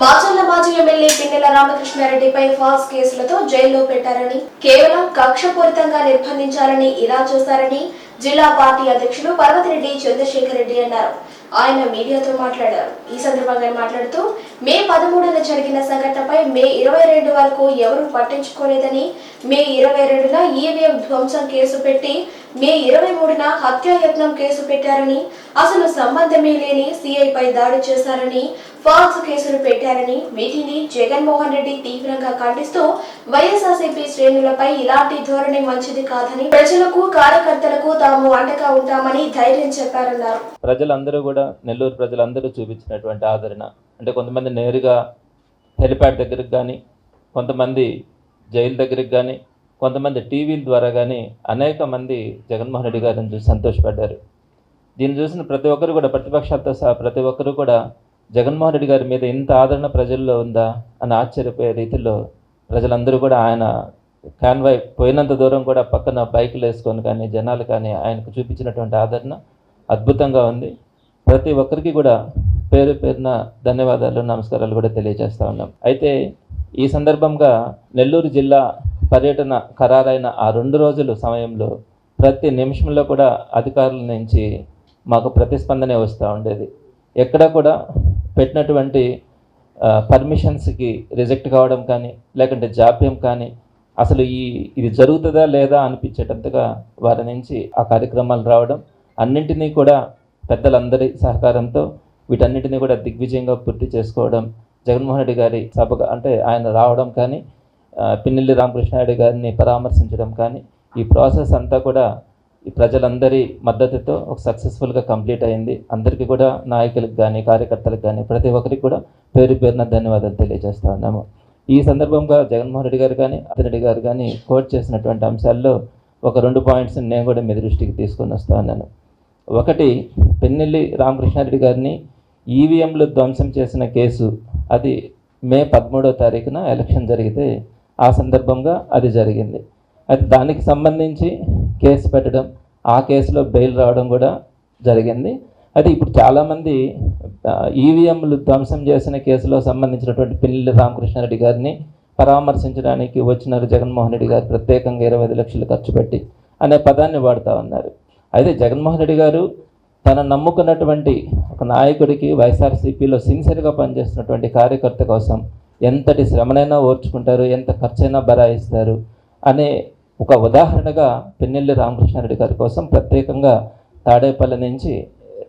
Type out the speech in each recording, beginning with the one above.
మాచర్ల మాజీ MLA Pinnelli రామకృష్ణారెడ్డిపై falls కేసులతో జైల్లో పెట్టారని కేవలం కక్షపూరితంగా నిర్బంధించాలని ఇలా చూశారని జిల్లా పార్టీ అధ్యక్షులు పర్వతిరెడ్డి చంద్రశేఖర్ రెడ్డి అన్నారు. ఆయన మీడియాతో మాట్లాడారు. ఈ సందర్భంగా మాట్లాడుతూ మే పదమూడున జరిగిన సంఘటనపై మే ఇరవై రెండు వరకు ఎవరూ పట్టించుకోలేదని మే ఇరవై రెండున ఈవీఎం ధ్వంసం కేసు పెట్టి మే ఇరవై మూడున హత్యాయత్నం కేసు పెట్టారని అసలు సంబంధమే లేని సిఐపై దాడి చేశారని ఫాల్స్ కేసులు పెట్టారని వీటిని జగన్మోహన్ రెడ్డి తీవ్రంగా ఖండిస్తూ వైఎస్ఆర్సీపీ శ్రేణులపై ఇలాంటి ధోరణి మంచిది కాదని ప్రజలకు కార్యకర్తలకు తాము అండగా ఉంటామని ధైర్యం చెప్పారన్నారు. ప్రజలందరూ కూడా నెల్లూరు ప్రజలందరూ చూపించినటువంటి ఆదరణ. అంటే కొంతమంది నేరుగా హెలిప్యాడ్ దగ్గరికి కానీ కొంతమంది జైలు దగ్గరికి కానీ కొంతమంది టీవీల ద్వారా కానీ అనేక మంది జగన్మోహన్ రెడ్డి గారిని చూసి సంతోషపడ్డారు. దీన్ని చూసిన ప్రతి ఒక్కరు కూడా ప్రతిపక్షాలతో సహా ప్రతి ఒక్కరు కూడా జగన్మోహన్ రెడ్డి గారి మీద ఇంత ఆదరణ ప్రజల్లో ఉందా అని ఆశ్చర్యపోయే రీతిలో ప్రజలందరూ కూడా ఆయన కాన్వాయ్ పోయినంత దూరం కూడా పక్కన బైకులు వేసుకొని కానీ జనాలు కానీ ఆయనకు చూపించినటువంటి ఆదరణ అద్భుతంగా ఉంది. ప్రతి ఒక్కరికి కూడా పేరు పేరున ధన్యవాదాలు నమస్కారాలు కూడా తెలియజేస్తా ఉన్నాం. అయితే ఈ సందర్భంగా నెల్లూరు జిల్లా పర్యటన ఖరారైన ఆ రెండు రోజుల సమయంలో ప్రతి నిమిషంలో కూడా అధికారుల నుంచి మాకు ప్రతిస్పందనే వస్తూ ఉండేది. ఎక్కడ కూడా పెట్టినటువంటి పర్మిషన్స్కి రిజెక్ట్ కావడం కానీ లేకుంటే జాప్యం కానీ అసలు ఈ ఇది జరుగుతుందా లేదా అనిపించేటంతగా వారి నుంచి ఆ కార్యక్రమాలు రావడం అన్నింటినీ కూడా పెద్దలందరి సహకారంతో వీటన్నిటిని కూడా దిగ్విజయంగా పూర్తి చేసుకోవడం జగన్మోహన్ రెడ్డి గారి సభగా అంటే ఆయన రావడం కానీ పిన్నెల్లి రామకృష్ణారెడ్డి గారిని పరామర్శించడం కానీ ఈ ప్రాసెస్ అంతా కూడా ఈ ప్రజలందరి మద్దతుతో ఒక సక్సెస్ఫుల్గా కంప్లీట్ అయింది. అందరికీ కూడా నాయకులకు కానీ కార్యకర్తలకు కానీ ప్రతి ఒక్కరికి కూడా పేరు పేరున ధన్యవాదాలు తెలియజేస్తా ఉన్నాము. ఈ సందర్భంగా జగన్మోహన్ రెడ్డి గారు కానీ రెడ్డి గారు కానీ కోట్ చేసినటువంటి అంశాల్లో ఒక రెండు పాయింట్స్ నేను కూడా మీ దృష్టికి తీసుకొని వస్తా ఉన్నాను. ఒకటి పెన్నెల్లి రామకృష్ణారెడ్డి గారిని ఈవీఎంలు ధ్వంసం చేసిన కేసు అది మే పదమూడవ తారీఖున ఎలక్షన్ జరిగితే ఆ సందర్భంగా అది జరిగింది. అయితే దానికి సంబంధించి కేసు పెట్టడం ఆ కేసులో బెయిల్ రావడం కూడా జరిగింది. అయితే ఇప్పుడు చాలామంది ఈవీఎంలు ధ్వంసం చేసిన కేసులో సంబంధించినటువంటి పిల్లి రామకృష్ణారెడ్డి గారిని పరామర్శించడానికి వచ్చినారు జగన్మోహన్ రెడ్డి గారు ప్రత్యేకంగా ఇరవై ఐదు లక్షలు ఖర్చు పెట్టి అనే పదాన్ని వాడుతూ ఉన్నారు. అయితే జగన్మోహన్ రెడ్డి గారు తన నమ్ముకున్నటువంటి ఒక నాయకుడికి వైఎస్ఆర్సీపీలో సిన్సియర్గా పనిచేస్తున్నటువంటి కార్యకర్త కోసం ఎంతటి శ్రమనైనా ఓర్చుకుంటారు ఎంత ఖర్చైనా బరాయిస్తారు అనే ఒక ఉదాహరణగా పెన్నెల్లి రామకృష్ణారెడ్డి గారి కోసం ప్రత్యేకంగా తాడేపల్లి నుంచి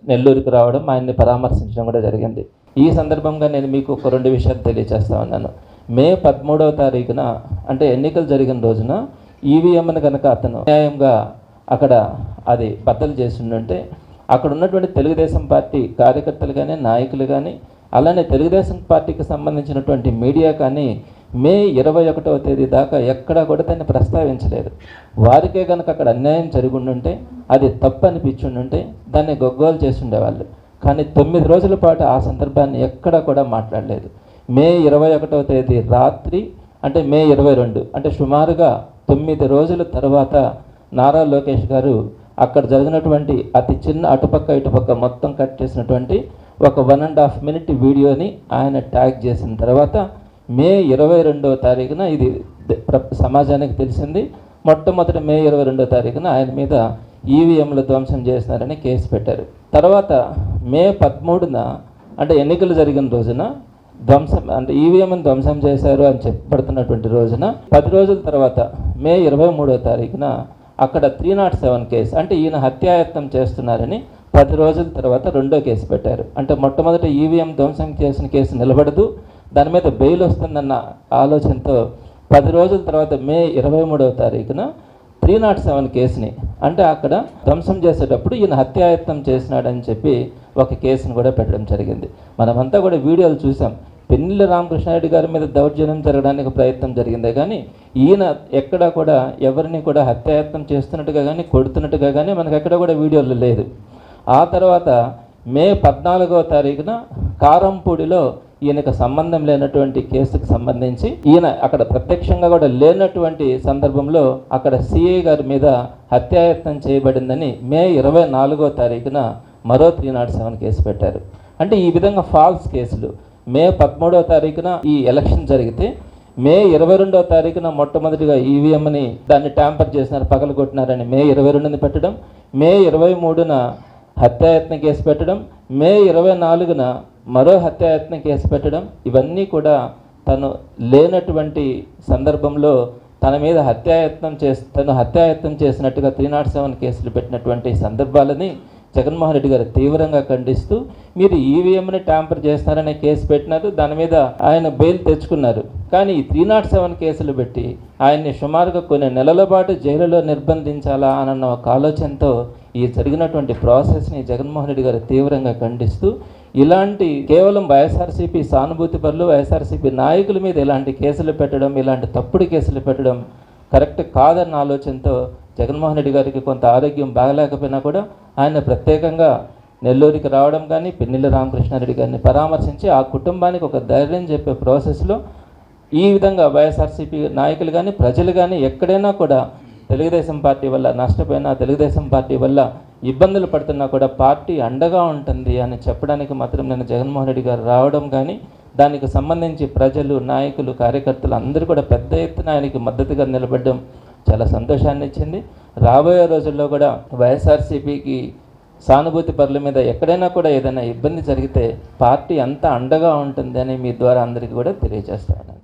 నెల్లూరుకు రావడం ఆయన్ని పరామర్శించడం కూడా జరిగింది. ఈ సందర్భంగా నేను మీకు ఒక రెండు విషయాలు తెలియజేస్తా ఉన్నాను. మే పదమూడవ తారీఖున అంటే ఎన్నికలు జరిగిన రోజున ఈవీఎంను కనుక అతను న్యాయంగా అక్కడ అది బద్దలు చేసిండుంటే అక్కడ ఉన్నటువంటి తెలుగుదేశం పార్టీ కార్యకర్తలు కానీ నాయకులు కానీ అలానే తెలుగుదేశం పార్టీకి సంబంధించినటువంటి మీడియా కానీ మే ఇరవై ఒకటవ తేదీ దాకా ఎక్కడా కూడా దాన్ని ప్రస్తావించలేదు. వారికే కనుక అక్కడ అన్యాయం జరిగి ఉండుంటే అది తప్పు అనిపించుండుంటే దాన్ని గొగ్గోలు చేసిండేవాళ్ళు కానీ తొమ్మిది రోజుల పాటు ఆ సందర్భాన్ని ఎక్కడా కూడా మాట్లాడలేదు. మే ఇరవై ఒకటవ తేదీ రాత్రి అంటే మే ఇరవై రెండు అంటే సుమారుగా తొమ్మిది రోజుల తర్వాత నారా లోకేష్ గారు అక్కడ జరిగినటువంటి అతి చిన్న అటుపక్క ఇటుపక్క మొత్తం కట్ చేసినటువంటి ఒక వన్ అండ్ హాఫ్ మినిట్ వీడియోని ఆయన ట్యాగ్ చేసిన తర్వాత మే ఇరవై రెండవ తారీఖున ఇది ప్ర- సమాజానికి తెలిసింది. మొట్టమొదటి మే ఇరవై రెండవ తారీఖున ఆయన మీద ఈవీఎంలు ధ్వంసం చేసినారని కేసు పెట్టారు. తర్వాత మే పదమూడున అంటే ఎన్నికలు జరిగిన రోజున ధ్వంసం అంటే ఈవీఎంను ధ్వంసం చేశారు అని చెప్పబడుతున్నటువంటి రోజున పది రోజుల తర్వాత మే ఇరవై మూడో తారీఖున అక్కడ త్రీ నాట్ సెవెన్ కేసు. అంటే ఈయన హత్యాయత్నం చేస్తున్నారని పది రోజుల తర్వాత రెండో కేసు పెట్టారు. అంటే మొట్టమొదటి ఈవీఎం ధ్వంసం చేసిన కేసు నిలబడదు. దాని మీద బెయిల్ వస్తుందన్న ఆలోచనతో పది రోజుల తర్వాత మే ఇరవై మూడవ తారీఖున త్రీ నాట్ సెవెన్ కేసుని అంటే అక్కడ ధ్వంసం చేసేటప్పుడు ఈయన హత్యాయత్నం చేసినాడని చెప్పి ఒక కేసును కూడా పెట్టడం జరిగింది. మనమంతా కూడా వీడియోలు చూసాం. పెన్నెల్లి రామకృష్ణారెడ్డి గారి మీద దౌర్జన్యం జరగడానికి ప్రయత్నం జరిగిందే కానీ ఈయన ఎక్కడా కూడా ఎవరిని కూడా హత్యాయత్నం చేస్తున్నట్టుగా కానీ కొడుతున్నట్టుగా కానీ మనకు ఎక్కడ కూడా వీడియోలు లేదు. ఆ తర్వాత మే పద్నాలుగో తారీఖున కారంపూడిలో ఈయనకు సంబంధం లేనటువంటి కేసుకు సంబంధించి ఈయన అక్కడ ప్రత్యక్షంగా కూడా లేనటువంటి సందర్భంలో అక్కడ సిఐ గారి మీద హత్యాయత్నం చేయబడిందని మే ఇరవై నాలుగో తారీఖున మరో త్రీ నాట్ సెవెన్ కేసు పెట్టారు. అంటే ఈ విధంగా ఫాల్స్ కేసులు. మే పదమూడవ తారీఖున ఈ ఎలక్షన్ జరిగితే మే ఇరవై రెండవ తారీఖున మొట్టమొదటిగా ఈవీఎంని దాన్ని ట్యాంపర్ చేసినారు పగలగొట్టినారని మే ఇరవై రెండుని పెట్టడం మే ఇరవై మూడున హత్యాయత్న కేసు పెట్టడం మే ఇరవై నాలుగున మరో హత్యాయత్న కేసు పెట్టడం ఇవన్నీ కూడా తను లేనటువంటి సందర్భంలో తన మీద హత్యాయత్నం చేసి తను హత్యాయత్నం చేసినట్టుగా త్రీ నాట్ సెవెన్ కేసులు పెట్టినటువంటి సందర్భాలని జగన్మోహన్ రెడ్డి గారు తీవ్రంగా ఖండిస్తూ మీరు ఈవీఎంని ట్యాంపర్ చేస్తారనే కేసు పెట్టినారు. దాని మీద ఆయన బెయిల్ తెచ్చుకున్నారు. కానీ ఈ త్రీ నాట్ సెవెన్ కేసులు పెట్టి ఆయన్ని సుమారుగా కొన్ని నెలల పాటు జైలులో నిర్బంధించాలా అన్న ఒక ఆలోచనతో ఈ జరిగినటువంటి ప్రాసెస్ని జగన్మోహన్ రెడ్డి గారు తీవ్రంగా ఖండిస్తూ ఇలాంటి కేవలం వైఎస్ఆర్సీపీ సానుభూతి పనులు వైఎస్ఆర్సీపీ నాయకుల మీద ఇలాంటి కేసులు పెట్టడం ఇలాంటి తప్పుడు కేసులు పెట్టడం కరెక్ట్ కాదన్న ఆలోచనతో జగన్మోహన్ రెడ్డి గారికి కొంత ఆరోగ్యం బాగలేకపోయినా కూడా ఆయన ప్రత్యేకంగా నెల్లూరికి రావడం కానీ పిన్నెల్లి రామకృష్ణారెడ్డి గారిని పరామర్శించి ఆ కుటుంబానికి ఒక ధైర్యం చెప్పే ప్రాసెస్లో ఈ విధంగా వైఎస్ఆర్సీపీ నాయకులు కానీ ప్రజలు కానీ ఎక్కడైనా కూడా తెలుగుదేశం పార్టీ వల్ల నష్టపోయినా తెలుగుదేశం పార్టీ వల్ల ఇబ్బందులు పడుతున్నా కూడా పార్టీ అండగా ఉంటుంది అని చెప్పడానికి మాత్రం నేను జగన్మోహన్ రెడ్డి గారు రావడం కానీ దానికి సంబంధించి ప్రజలు నాయకులు కార్యకర్తలు అందరూ కూడా పెద్ద ఎత్తున ఆయనకి మద్దతుగా నిలబడడం చాలా సంతోషాన్ని ఇచ్చింది. రాబోయే రోజుల్లో కూడా వైఎస్ఆర్సీపీకి సానుభూతి పరుల మీద ఎక్కడైనా కూడా ఏదైనా ఇబ్బంది జరిగితే పార్టీ అంతా అండగా ఉంటుందని మీ ద్వారా అందరికీ కూడా తెలియజేస్తాను